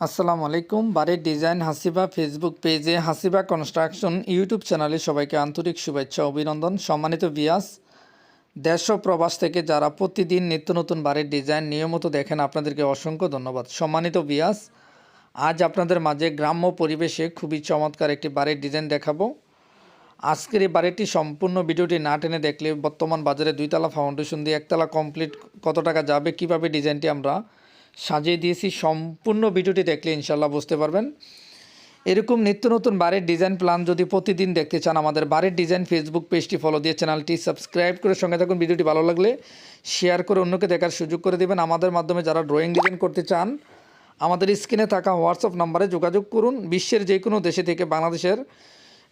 আসসালামু আলাইকুম। বাড়ির ডিজাইন, হাসিবা ফেসবুক পেজে হাসিবা কনস্ট্রাকশন ইউটিউব চ্যানেলে সবাইকে আন্তরিক শুভেচ্ছা অভিনন্দন। সম্মানিত বিয়াস দেশ প্রবাস থেকে যারা প্রতিদিন নিত্য নতুন বাড়ির ডিজাইন নিয়মিত দেখেন, আপনাদেরকে অসংখ্য ধন্যবাদ। সম্মানিত বিয়াস আজ আপনাদের মাঝে গ্রাম্য পরিবেশে খুবই চমৎকার একটি বাড়ির ডিজাইন দেখাবো। আজকের এই বাড়িটি সম্পূর্ণ ভিডিওটি না টেনে দেখলে বর্তমান বাজারে দুইতলা ফাউন্ডেশন দিয়ে একতলা কমপ্লিট কত টাকা যাবে, কীভাবে ডিজাইনটি আমরা সাজিয়ে দিয়েছি, সম্পূর্ণ ভিডিওটি দেখলে ইনশাল্লাহ বুঝতে পারবেন। এরকম নিত্য নতুন বাড়ির ডিজাইন প্ল্যান যদি প্রতিদিন দেখতে চান, আমাদের বাড়ির ডিজাইন ফেসবুক পেজটি ফলো দিয়ে চ্যানেলটি সাবস্ক্রাইব করে সঙ্গে থাকুন। ভিডিওটি ভালো লাগলে শেয়ার করে অন্যকে দেখার সুযোগ করে দেবেন। আমাদের মাধ্যমে যারা ড্রয়িং ডিজাইন করতে চান, আমাদের স্ক্রিনে থাকা হোয়াটসঅ্যাপ নাম্বারে যোগাযোগ করুন। বিশ্বের যে কোনো দেশে থেকে, বাংলাদেশের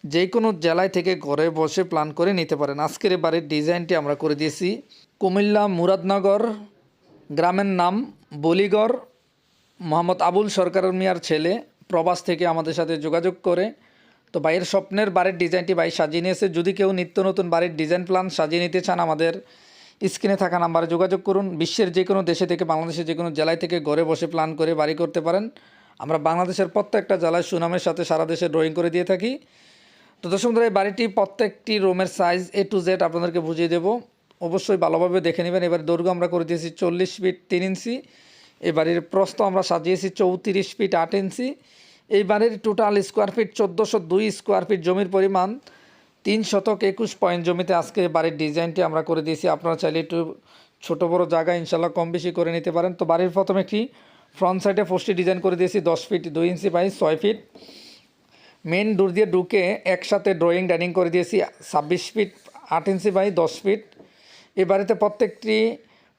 যে কোনো জেলায় থেকে ঘরে বসে প্ল্যান করে নিতে পারেন। আজকের বাড়ির ডিজাইনটি আমরা করে দিয়েছি। কুমিল্লা মুরাদনগর, গ্রামের নাম বলিগড় মোহাম্মদ আবুল সরকার মিয়ার ছেলে প্রবাস থেকে আমাদের সাথে যোগাযোগ করে। তো ভাইয়ের স্বপ্নের বাড়ির ডিজাইনটি ভাই সাজিয়ে নিয়েছে। যদি কেউ নিত্য নতুন বাড়ির ডিজাইন প্ল্যান সাজিয়ে নিতে চান, আমাদের স্ক্রিনে থাকা নাম্বারে যোগাযোগ করুন। বিশ্বের যে কোনো দেশে থেকে, বাংলাদেশের যে কোনো জেলায় থেকে ঘরে বসে প্ল্যান করে বাড়ি করতে পারেন। আমরা বাংলাদেশের প্রত্যেকটা জেলায় সুনামের সাথে সারা দেশে ড্রয়িং করে দিয়ে থাকি। তো দর্শক এই বাড়িটি প্রত্যেকটি রুমের সাইজ এ টু জেড আপনাদেরকে বুঝিয়ে দেবো। অবশ্যই ভালোভাবে দেখে নেবেন। এবার দৈর্ঘ্য আমরা করে দিয়েছি চল্লিশ ফিট তিন ইঞ্চি। এই বাড়ির প্রস্থ আমরা সাজিয়েছি চৌত্রিশ ফিট আট ইঞ্চি। এই বাড়ির টোটাল স্কোয়ার ফিট চোদ্দোশো দুই স্কোয়ার ফিট জমির পরিমাণ তিন শতক একুশ পয়েন্ট জমিতে। আজকে বাড়ির ডিজাইনটি আমরা করে দিয়েছি। আপনারা চাইলে একটু ছোটো বড়ো জায়গা ইনশাল্লাহ কম বেশি করে নিতে পারেন। তো বাড়ির প্রথমে একটি ফ্রন্ট সাইডে পোস্টটি ডিজাইন করে দিয়েছি দশ ফিট দুই ইঞ্চি বাই ছয় ফিট। মেন ডোর দিয়ে ঢুকে একসাথে ড্রয়িং ডাইনিং করে দিয়েছি ছাব্বিশ ফিট আট ইঞ্চি বাই দশ ফিট। এই বাড়িতে প্রত্যেকটি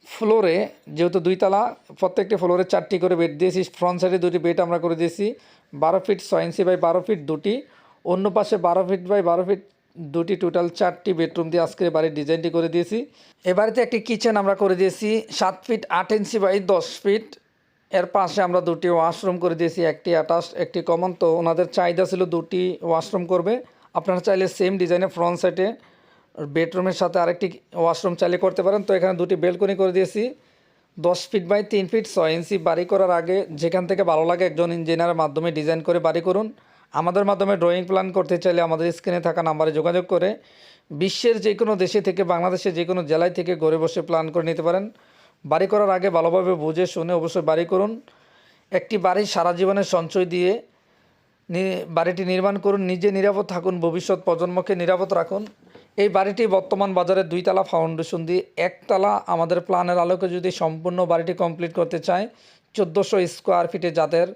ফ্লোরে, যেহেতু দুইতলা, প্রত্যেকটি ফ্লোরে চারটি করে বেড দিয়েছি। ফ্রন্ট সাইডে দুটি বেড আমরা করে দিয়েছি। বারো ফিট ছয় ইঞ্চি বাই বারো ফিট দুটি। অন্য পাশে বারো ফিট বাই বারো ফিট দুটি টোটাল চারটি বেডরুম দিয়ে আজকে বাড়ির ডিজাইনটি করে দিয়েছি। এ বাড়িতে একটি কিচেন আমরা করে দিয়েছি। সাত ফিট আট ইঞ্চি বাই দশ ফিট। এর পাশে আমরা দুটি ওয়াশরুম করে দিয়েছি, একটি অ্যাটাচ একটি কমন। তো ওনাদের চাহিদা ছিল দুটি ওয়াশরুম করবে। আপনারা চাইলে সেম ডিজাইনে ফ্রন্ট সাইডে বেডরুমের সাথে আরেকটি ওয়াশরুম চাইলে করতে পারেন। তো এখানে দুটি বেলকনি করে দিয়েছি। দশ ফিট বাই তিন ফিট ছয় ইঞ্চি বাড়ি করার আগে যেখান থেকে ভালো লাগে একজন ইঞ্জিনিয়ারের মাধ্যমে ডিজাইন করে বাড়ি করুন। আমাদের মাধ্যমে ড্রয়িং প্ল্যান করতে চাইলে আমাদের স্ক্রিনে থাকা নাম্বারে যোগাযোগ করে বিশ্বের যে কোনো দেশে থেকে বাংলাদেশে যে কোনো জেলায় থেকে ঘরে বসে প্ল্যান করে নিতে পারেন। বাড়ি করার আগে ভালোভাবে বুঝে, শুনে অবশ্যই বাড়ি করুন। একটি বাড়ি সারা জীবনের সঞ্চয় দিয়ে বাড়িটি নির্মাণ করুন। নিজে নিরাপদ থাকুন। ভবিষ্যৎ প্রজন্মকে নিরাপদ রাখুন। এই বাড়িটি বর্তমান বাজারে দুইতলা ফাউন্ডেশন দিয়ে একতলা। আমাদের প্ল্যানের আলোকে যদি সম্পূর্ণ বাড়িটি কমপ্লিট করতে চায়, চোদ্দোশো স্কোয়ার ফিটে যাদের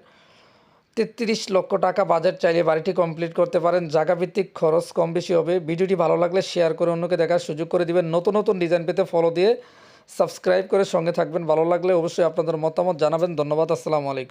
তেত্রিশ লক্ষ টাকা বাজেট চাইলে বাড়িটি কমপ্লিট করতে পারেন। জায়গাভিত্তিক খরচ কম বেশি হবে। ভিডিওটি ভালো লাগলে শেয়ার করে অন্যকে দেখার সুযোগ করে দিবেন। নতুন নতুন ডিজাইন পেতে ফলো দিয়ে সাবস্ক্রাইব করে সঙ্গে থাকবেন। ভালো লাগলে অবশ্যই আপনাদের মতামত জানাবেন। ধন্যবাদ। আসসালামু আলাইকুম।